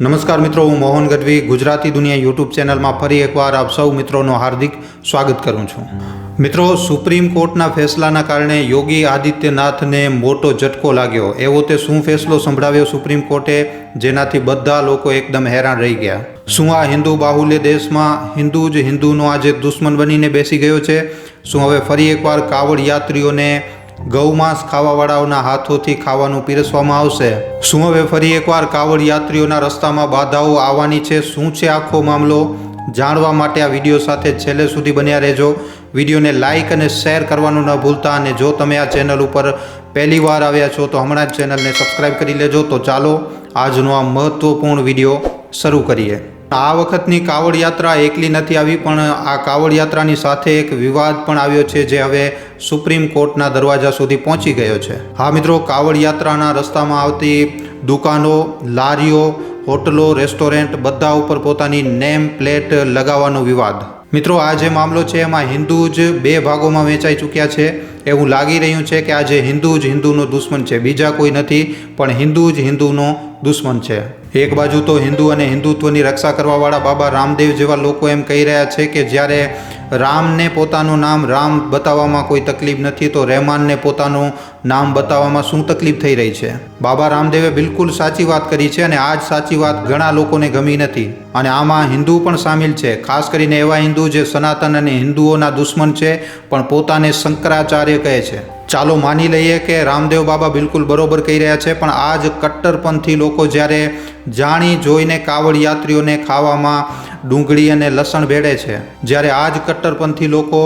નમસ્કાર મિત્રો, હું મોહન ગઢવી, ગુજરાતી દુનિયા યુટ્યુબ ચેનલમાં ફરી એકવાર આપ સૌ મિત્રોનું હાર્દિક સ્વાગત કરું છું. મિત્રો, સુપ્રીમ કોર્ટના ફેસલાના કારણે યોગી આદિત્યનાથને મોટો ઝટકો લાગ્યો. એવો તે શું ફેસલો સંભળાવ્યો સુપ્રીમ કોર્ટે, જેનાથી બધા લોકો એકદમ હેરાન રહી ગયા? શું આ હિન્દુ બાહુલ્ય દેશમાં હિન્દુ જ હિન્દુનો આજે દુશ્મન બનીને બેસી ગયો છે? શું હવે ફરી એકવાર કાવડ યાત્રીઓને ગૌમાંસ ખાવાવાળાઓના હાથોથી ખાવાનું પીરસવામાં આવશે. શું હવે ફરી એકવાર કાવડ યાત્રીઓના રસ્તામાં બાધાઓ આવવાની છે. શું છે આખો મામલો? જાણવા માટે આ વીડિયો સાથે છેલ્લે સુધી બન્યા રહેજો. વિડીયોને લાઇક અને શેર કરવાનું ન ભૂલતા અને જો તમે આ ચેનલ ઉપર પહેલી વાર આવ્યા છો તો હમણાં જ ચેનલને સબસ્ક્રાઇબ કરી લેજો. તો ચાલો આજનો આ મહત્ત્વપૂર્ણ વીડિયો શરૂ કરીએ. આ વખતની કાવડ યાત્રા એકલી નથી આવી, પણ આ કાવડ યાત્રાની સાથે એક વિવાદ પણ આવ્યો છે જે હવે સુપ્રીમ કોર્ટના દરવાજા સુધી પહોંચી ગયો છે. હા મિત્રો, કાવડ યાત્રાના રસ્તામાં આવતી દુકાનો, લારીઓ, હોટલો, રેસ્ટોરન્ટ બધા ઉપર પોતાની નેમ પ્લેટ લગાવવાનો વિવાદ. મિત્રો, આ જે મામલો છે એમાં હિન્દુ જ બે ભાગોમાં વેચાઈ ચૂક્યા છે. એવું લાગી રહ્યું છે કે આજે હિન્દુ જ હિન્દુનો દુશ્મન છે. બીજા કોઈ નથી, પણ હિન્દુ જ હિન્દુનો દુશ્મન છે. એક બાજુ તો હિન્દુ અને હિન્દુત્વની રક્ષા કરવાવાળા બાબા રામદેવ જેવા લોકો એમ કહી રહ્યા છે કે જ્યારે રામને પોતાનું નામ રામ બતાવવામાં કોઈ તકલીફ નથી, તો રહેમાનને પોતાનું નામ બતાવવામાં શું તકલીફ થઈ રહી છે? બાબા રામદેવે બિલકુલ સાચી વાત કરી છે અને આ જ સાચી વાત ઘણા લોકોને ગમી નથી. અને આમાં હિન્દુ પણ સામેલ છે. ખાસ કરીને એવા હિન્દુ જે સનાતન અને હિન્દુઓના દુશ્મન છે, પણ પોતાને શંકરાચાર્ય કહે છે. ચાલો માની લઈએ કે રામદેવ બાબા બિલકુલ બરોબર કહી રહ્યા છે, પણ આ જ કટ્ટરપંથી લોકો જ્યારે જાણી જોઈને કાવડ યાત્રીઓને ખાવામાં ડુંગળી અને લસણ ભેળે છે, જ્યારે આ જ કટ્ટરપંથી લોકો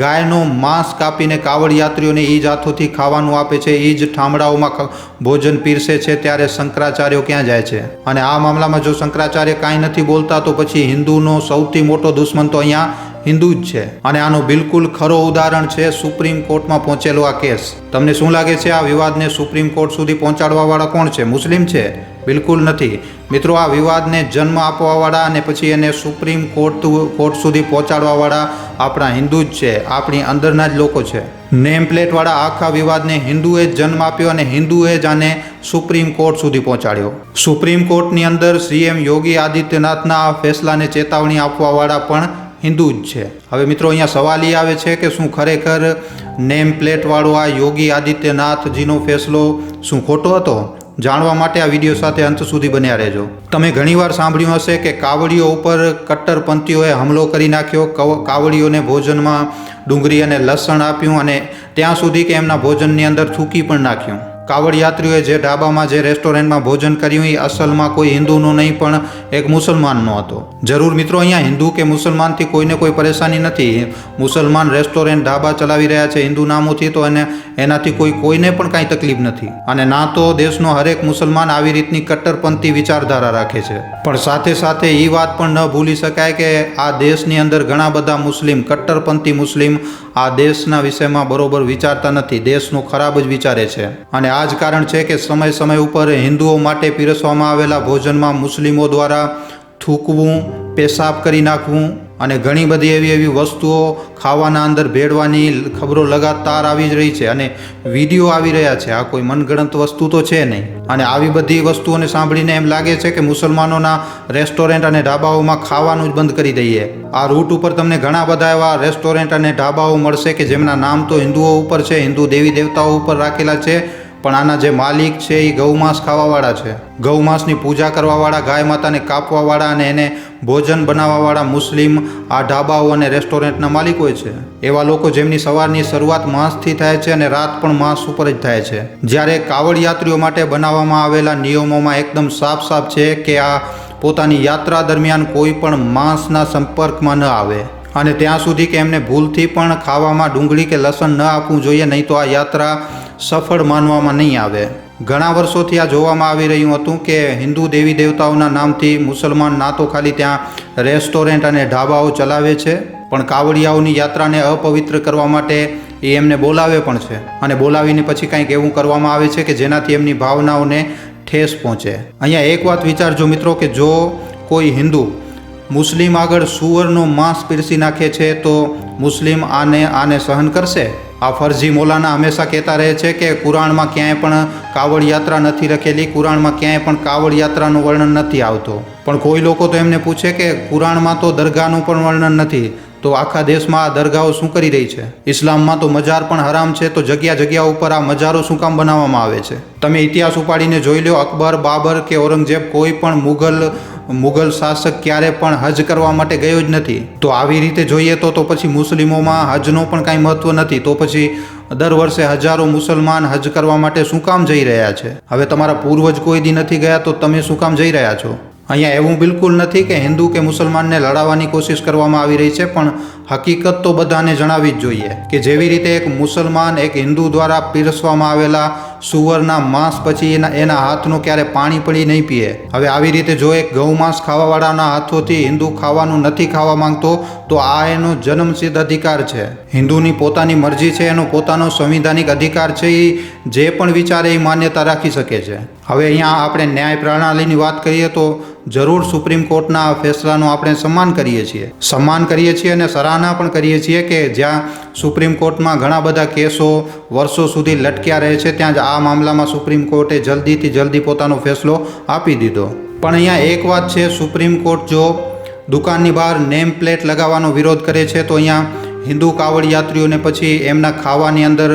ગાયનું માંસ કાપીને કાવડ યાત્રીઓને એ જ હાથોથી ખાવાનું આપે છે એ જ ઠામડાઓમાં ભોજન પીરસે છે, ત્યારે શંકરાચાર્યો ક્યાં જાય છે? અને આ મામલામાં જો શંકરાચાર્ય કાંઈ નથી બોલતા, તો પછી હિન્દુનો સૌથી મોટો દુશ્મન તો અહીંયા હિન્દુ જ છે. અને આનું બિલકુલ ખરો ઉદાહરણ છે સુપ્રીમ કોર્ટમાં પહોંચેલો આ કેસ. તમને શું લાગે છે આ વિવાદને સુપ્રીમ કોર્ટ સુધી પહોંચાડવાવાળા કોણ છે? મુસ્લિમ છે? બિલકુલ નથી. મિત્રો, આ વિવાદને જન્મ આપવાવાળા અને પછી એને સુપ્રીમ કોર્ટ કોર્ટ સુધી પહોંચાડવાવાળા આપણા હિન્દુ જ છે. આપણી અંદરના જ લોકો છે. નેમ પ્લેટવાળા આખા વિવાદને હિન્દુએ જ જન્મ આપ્યો અને હિન્દુએ જ આને સુપ્રીમ કોર્ટ સુધી પહોંચાડ્યો. સુપ્રીમ કોર્ટની અંદર સીએમ યોગી આદિત્યનાથના ફેસલાને ચેતવણી આપવાવાળા પણ હિન્દુ જ છે. હવે મિત્રો અહીંયા સવાલ એ આવે છે કે શું ખરેખર નેમ પ્લેટવાળો આ યોગી આદિત્યનાથજીનો ફેસલો શું ખોટો હતો? જાણવા માટે આ વીડિયો સાથે અંત સુધી બન્યા રહેજો. તમે ઘણીવાર સાંભળ્યું હશે કે કાવડીઓ ઉપર કટ્ટરપંથીઓએ હુમલો કરી નાખ્યો, કવ- કાવડીઓને ભોજનમાં ડુંગળી અને લસણ આપ્યું અને ત્યાં સુધી કે એમના ભોજનની અંદર થૂકી પણ નાખ્યું. કાવડ યાત્રીઓએ જે ઢાબામાં જે રેસ્ટોરન્ટમાં ભોજન કર્યું, એ અસલમાં કોઈ હિન્દુનો નહીં, પણ એક મુસલમાનનો હતો. જરૂર મિત્રો, અહીંયા હિન્દુ કે મુસલમાનથી કોઈને કોઈ પરેશાની નથી. મુસલમાન રેસ્ટોરન્ટ ઢાબા ચલાવી રહ્યા છે હિન્દુ નામોથી, તો એને, એનાથી કોઈ, કોઈને પણ કાંઈ તકલીફ નથી. અને ના તો દેશનો હરેક મુસલમાન આવી રીતની કટ્ટરપંથી વિચારધારા રાખે છે. પણ સાથે સાથે એ વાત પણ ન ભૂલી શકાય કે આ દેશની અંદર ઘણા બધા મુસ્લિમ, કટ્ટરપંથી મુસ્લિમ આ દેશના વિષયમાં બરોબર વિચારતા નથી. દેશનો ખરાબ જ વિચારે છે. અને આ જ કારણ છે કે સમય સમય ઉપર હિન્દુઓ માટે પીરસવામાં આવેલા ભોજનમાં મુસ્લિમો દ્વારા થૂકવું, પેશાબ કરી નાખવું અને ઘણી બધી એવી એવી વસ્તુઓ ખાવાના અંદર ભેળવાની ખબરો લગાતાર આવી જ રહી છે અને વીડિયો આવી રહ્યા છે. આ કોઈ મનગણત વસ્તુ તો છે નહીં. અને આવી બધી વસ્તુઓને સાંભળીને એમ લાગે છે કે મુસલમાનોના રેસ્ટોરન્ટ અને ઢાબાઓમાં ખાવાનું જ બંધ કરી દઈએ. આ રૂટ ઉપર તમને ઘણા બધા એવા રેસ્ટોરન્ટ અને ઢાબાઓ મળશે કે જેમના નામ તો હિન્દુઓ ઉપર છે, હિન્દુ દેવી દેવતાઓ ઉપર રાખેલા છે. પણ આના જે માલિક છે એ ગૌમાંસ ખાવાવાળા છે. ગૌમાંસની પૂજા કરવાવાળા, ગાય માતાને કાપવાવાળા અને એને ભોજન બનાવવાવાળા મુસ્લિમ આ ઢાબાઓ અને રેસ્ટોરન્ટના માલિકો છે. એવા લોકો જેમની સવારની શરૂઆત માંસથી થાય છે અને રાત પણ માંસ ઉપર જ થાય છે. જ્યારે કાવડ યાત્રીઓ માટે બનાવવામાં આવેલા નિયમોમાં એકદમ સાફ સાફ છે કે આ પોતાની યાત્રા દરમિયાન કોઈ પણ માંસના સંપર્કમાં ન આવે. અને ત્યાં સુધી કે એમને ભૂલથી પણ ખાવામાં ડુંગળી કે લસણ ન આપવું જોઈએ, નહીં તો આ યાત્રા સફળ માનવામાં નહીં આવે. ઘણા વર્ષોથી આ જોવામાં આવી રહ્યું હતું કે હિન્દુ દેવી દેવતાઓના નામથી મુસલમાન ના તો ખાલી ત્યાં રેસ્ટોરન્ટ અને ઢાબાઓ ચલાવે છે, પણ કાવડિયાઓની યાત્રાને અપવિત્ર કરવા માટે એ એમને બોલાવે પણ છે. અને બોલાવીને પછી કંઈક એવું કરવામાં આવે છે કે જેનાથી એમની ભાવનાઓને ઠેસ પહોંચે. અહીંયા એક વાત વિચારજો મિત્રો કે જો કોઈ હિન્દુ મુસ્લિમ આગળ સુવરનો માંસ પીરસી નાખે છે તો મુસ્લિમ આને આને સહન કરશે? આ ફરજી મોલાના હંમેશા કહેતા રહે છે કે કુરાણમાં ક્યાંય પણ કાવડ યાત્રા નથી લખેલી, કુરાણમાં ક્યાંય પણ કાવડ યાત્રાનું વર્ણન નથી આવતો. પણ કોઈ લોકો તો એમને પૂછે કે કુરાણમાં તો દરગાહનું પણ વર્ણન નથી, તો આખા દેશમાં આ દરગાહો શું કરી રહી છે? ઇસ્લામમાં તો મજાર પણ હરામ છે, તો જગ્યા જગ્યા ઉપર આ મજારો શું કામ બનાવવામાં આવે છે? તમે ઇતિહાસ ઉપાડીને જોઈ લો, અકબર, બાબર કે ઔરંગઝેબ કોઈ પણ મુઘલ મુઘલ શાસક ક્યારે પણ હજ કરવા માટે ગયો જ નથી. તો આવી રીતે જોઈએ તો તો પછી મુસ્લિમોમાં હજનો પણ કાંઈ મહત્વ નથી. તો પછી દર વર્ષે હજારો મુસલમાન હજ કરવા માટે શું કામ જઈ રહ્યા છે? હવે તમારા પૂર્વજ કોઈ દી નથી ગયા, તો તમે શું કામ જઈ રહ્યા છો? અહીંયા એવું બિલકુલ નથી કે હિન્દુ કે મુસલમાનને લડાવવાની કોશિશ કરવામાં આવી રહી છે, પણ હકીકત તો બધાને જણાવી જ જોઈએ કે જેવી રીતે એક મુસલમાન એક હિન્દુ દ્વારા પીરસવામાં આવેલા સુવરના માંસ પછી એના એના હાથનું ક્યારે પાણી પડી નહીં પીએ. હવે આવી રીતે જો એક ગૌ માંસ ખાવાવાળાના હાથોથી હિન્દુ ખાવાનું નથી ખાવા માંગતો, તો આ એનો જન્મસિદ્ધ અધિકાર છે. હિન્દુની પોતાની મરજી છે, એનો પોતાનો સંવિધાનિક અધિકાર છે એ જે પણ વિચારે એ માન્યતા રાખી શકે છે. હવે અહીંયા આપણે ન્યાય પ્રણાલીની વાત કરીએ તો જરૂર સુપ્રીમ કોર્ટના ફેસલાનું આપણે સન્માન કરીએ છીએ. સન્માન કરીએ છીએ અને સરાહના પણ કરીએ છીએ કે જ્યાં સુપ્રીમ કોર્ટમાં ઘણા બધા કેસો વર્ષો સુધી લટક્યા રહે છે, ત્યાં જ આ મામલામાં સુપ્રીમ કોર્ટે જલ્દીથી જલ્દી પોતાનો ફેસલો આપી દીધો. પણ અહીંયા એક વાત છે, સુપ્રીમ કોર્ટ જો દુકાનની બહાર નેમ પ્લેટ લગાવવાનો વિરોધ કરે છે, તો અહીંયા હિન્દુ કાવડ યાત્રીઓને પછી એમના ખાવાની અંદર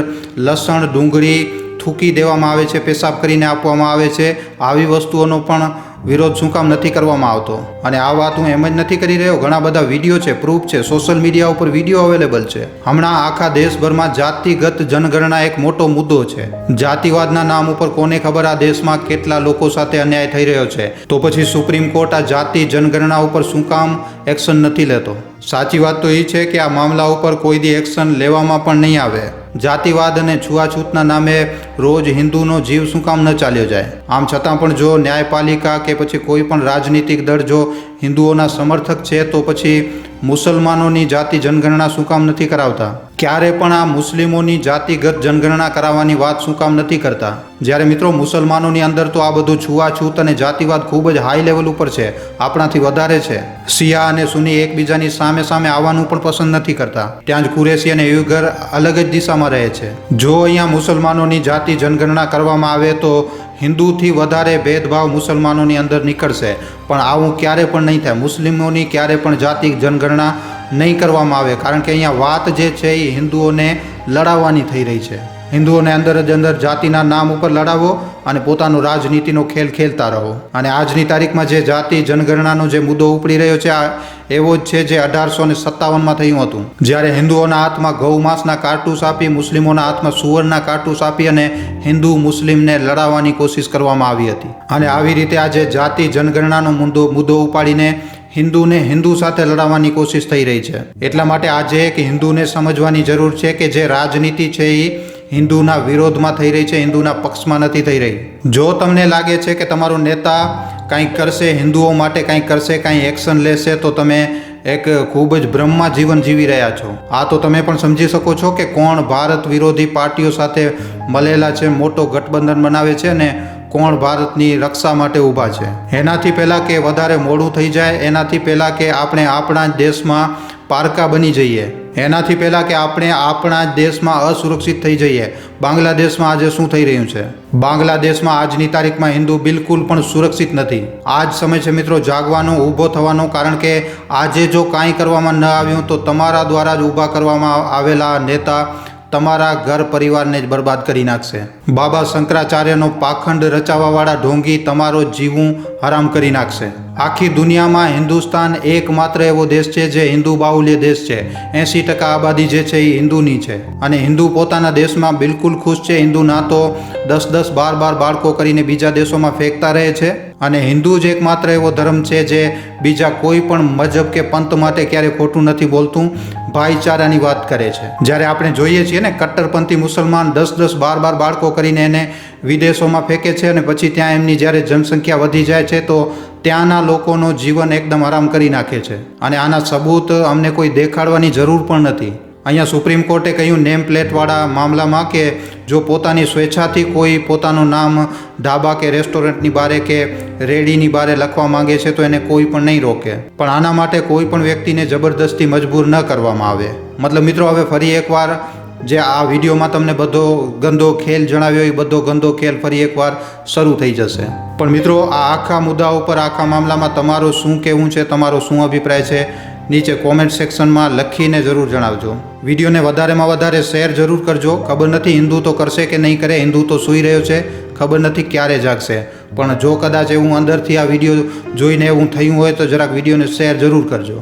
લસણ, ડુંગળી થૂકી દેવામાં આવે છે, પેશાબ કરીને આપવામાં આવે છે. આવી વસ્તુઓનો પણ વિરોધ શું કામ નથી કરવામાં આવતો. અને આ વાત હું એમ જ નથી કરી રહ્યો, ઘણા બધા વીડિયો છે, પ્રૂફ છે, સોશિયલ મીડિયા ઉપર વીડિયો અવેલેબલ છે. હમણાં આખા દેશભરમાં જાતિગત જનગણના એક મોટો મુદ્દો છે. જાતિવાદના નામ ઉપર કોને ખબર આ દેશમાં કેટલા લોકો સાથે અન્યાય થઈ રહ્યો છે? તો પછી સુપ્રીમ કોર્ટ આ જાતિ જનગણના ઉપર શું કામ એક્શન નથી લેતો. સાચી વાત તો એ છે કે આ મામલા ઉપર કોઈ દી એક્શન લેવામાં પણ નહીં આવે. જાતિવાદ અને છૂઆછૂતના નામે રોજ હિન્દુનો જીવ શું કામ ન ચાલ્યો જાય? આમ છતાં પણ જો ન્યાયપાલિકા કે પછી કોઈ પણ રાજનીતિક દળ જો હિન્દુઓના સમર્થક છે, તો પછી મુસલમાનોની જાતિ જનગણના શું કામ નથી કરાવતા? ક્યારે પણ આ મુસ્લિમોની જાતિગત જનગણના કરાવવાની વાત શું કામ નથી કરતા? જ્યારે મિત્રો મુસલમાનોની અંદર તો આ બધું છૂઆછૂત અને જાતિવાદ ખૂબ જ હાઈ લેવલ ઉપર છે, આપણાથી વધારે છે. શિયા અને સુની એકબીજાની સામે સામે આવવાનું પણ પસંદ નથી કરતા. ત્યાં જ કુરેશી અને યુગર અલગ જ દિશામાં રહે છે. જો અહીંયા મુસલમાનોની જાતિ જનગણના કરવામાં આવે તો હિન્દુથી વધારે ભેદભાવ મુસલમાનોની અંદર નીકળશે. પણ આવું ક્યારે પણ નહીં થાય. મુસ્લિમોની ક્યારે પણ જાતિ જનગણના નહીં કરવામાં આવે. કારણ કે અહીંયા વાત જે છે એ હિન્દુઓને લડાવવાની થઈ રહી છે. હિન્દુઓને અંદર જ અંદર જાતિના નામ ઉપર લડાવો અને પોતાનો રાજનીતિનો ખેલ ખેલતા રહો. અને આજની તારીખમાં જે જાતિ જનગણનાનો જે મુદ્દો ઉપડી રહ્યો છે, આ એવો જ છે જે અઢારસો ને સત્તાવનમાં થયું હતું. જ્યારે હિન્દુઓના હાથમાં ગૌ માંસના કારતૂસ આપી, મુસ્લિમોના હાથમાં સુવરના કારતૂસ આપી અને હિન્દુ મુસ્લિમને લડાવવાની કોશિશ કરવામાં આવી હતી. અને આવી રીતે આજે જાતિ જનગણનાનો મુદ્દો મુદ્દો ઉપાડીને હિન્દુને હિન્દુ સાથે લડાવવાની કોશિશ થઈ રહી છે. એટલા માટે આજે એક હિન્દુને સમજવાની જરૂર છે કે જે રાજનીતિ છે એ હિન્દુના વિરોધમાં થઈ રહી છે, હિન્દુના પક્ષમાં નથી થઈ રહી. જો તમને લાગે છે કે તમારો નેતા કંઈક કરશે, હિન્દુઓ માટે કંઈક કરશે, કંઈ એક્શન લેશે, તો તમે એક ખૂબ જ બ્રહ્મા જીવન જીવી રહ્યા છો. આ તો તમે પણ સમજી શકો છો કે કોણ ભારત વિરોધી પાર્ટીઓ સાથે મળેલા છે, મોટો ગઠબંધન બનાવે છે ને કોણ ભારતની રક્ષા માટે ઊભા છે? એનાથી પહેલાં કે વધારે મોડું થઈ જાય, એનાથી પહેલાં કે આપણે આપણા જ દેશમાં પારકા બની જઈએ? એનાથી પહેલાં કે આપણે આપણા જ દેશમાં અસુરક્ષિત થઈ જઈએ? બાંગ્લાદેશમાં આજે શું થઈ રહ્યું છે? બાંગ્લાદેશમાં આજની તારીખમાં હિન્દુ બિલકુલ પણ સુરક્ષિત નથી. આ જ સમય છે મિત્રો જાગવાનો, ઊભો થવાનો, કારણ કે આજે જો કાંઈ કરવામાં ન આવ્યું તો તમારા દ્વારા જ ઊભા કરવામાં આવેલા નેતા તમારા ઘર પરિવારને જ બરબાદ કરી નાખશે. બાબા શંકરાચાર્યનો પાખંડ રચાવાવાળા ઢોંગી તમારો જીવું હરામ કરી નાખશે. આખી દુનિયામાં હિન્દુસ્તાન એકમાત્ર એવો દેશ છે જે હિન્દુ બાહુલ્ય દેશ છે. એંસી ટકા આબાદી જે છે એ હિન્દુની છે. અને હિન્દુ પોતાના દેશમાં બિલકુલ ખુશ છે. હિન્દુ ના તો દસ દસ બાર બાર બાળકો કરીને બીજા દેશોમાં ફેંકતા રહે છે. અને હિન્દુ જ એકમાત્ર એવો ધર્મ છે જે બીજા કોઈ પણ મજહબ કે પંથ માટે ક્યારેય ખોટું નથી બોલતું. ભાઈચારાની વાત કરે છે. જ્યારે આપણે જોઈએ છીએ ને, કટ્ટરપંથી મુસલમાન દસ દસ બાર બાર બાળકો કરીને એને વિદેશોમાં ફેંકે છે અને પછી ત્યાં એમની જ્યારે જનસંખ્યા વધી જાય છે, તો ત્યાંના લોકોનો જીવન એકદમ આરામ કરી નાખે છે. અને આના સબૂત અમને કોઈ દેખાડવાની જરૂર પણ નથી. અહીંયા સુપ્રીમ કોર્ટે કહ્યું, નેમ પ્લેટવાળા મામલામાં કે જો પોતાની સ્વેચ્છાથી કોઈ પોતાનું નામ ઢાબા કે રેસ્ટોરન્ટની બારે કે રેડીની બારે લખવા માંગે છે, તો એને કોઈ પણ નહીં રોકે. પણ આના માટે કોઈ પણ વ્યક્તિને જબરદસ્તી મજબૂર ન કરવામાં આવે. મતલબ મિત્રો, હવે ફરી એકવાર જે આ વિડીયોમાં તમને બધો ગંદો ખેલ જણાવ્યો, એ બધો ગંદો ખેલ ફરી એકવાર શરૂ થઈ જશે. પણ મિત્રો, આ આખા મુદ્દા ઉપર, આખા મામલામાં તમારું શું કહેવું છે, તમારો શું અભિપ્રાય છે નીચે કોમેન્ટ સેક્શનમાં લખીને જરૂર જણાવજો. વિડીયોને વધારેમાં વધારે શેર જરૂર કરજો. ખબર નથી હિન્દુ તો કરશે કે નહીં કરે, હિન્દુ તો સૂઈ રહ્યો છે, ખબર નથી ક્યારે જાગશે. પણ જો કદાચ એવું અંદરથી આ વીડિયો જોઈને એવું થયું હોય તો જરાક વિડીયોને શેર જરૂર કરજો.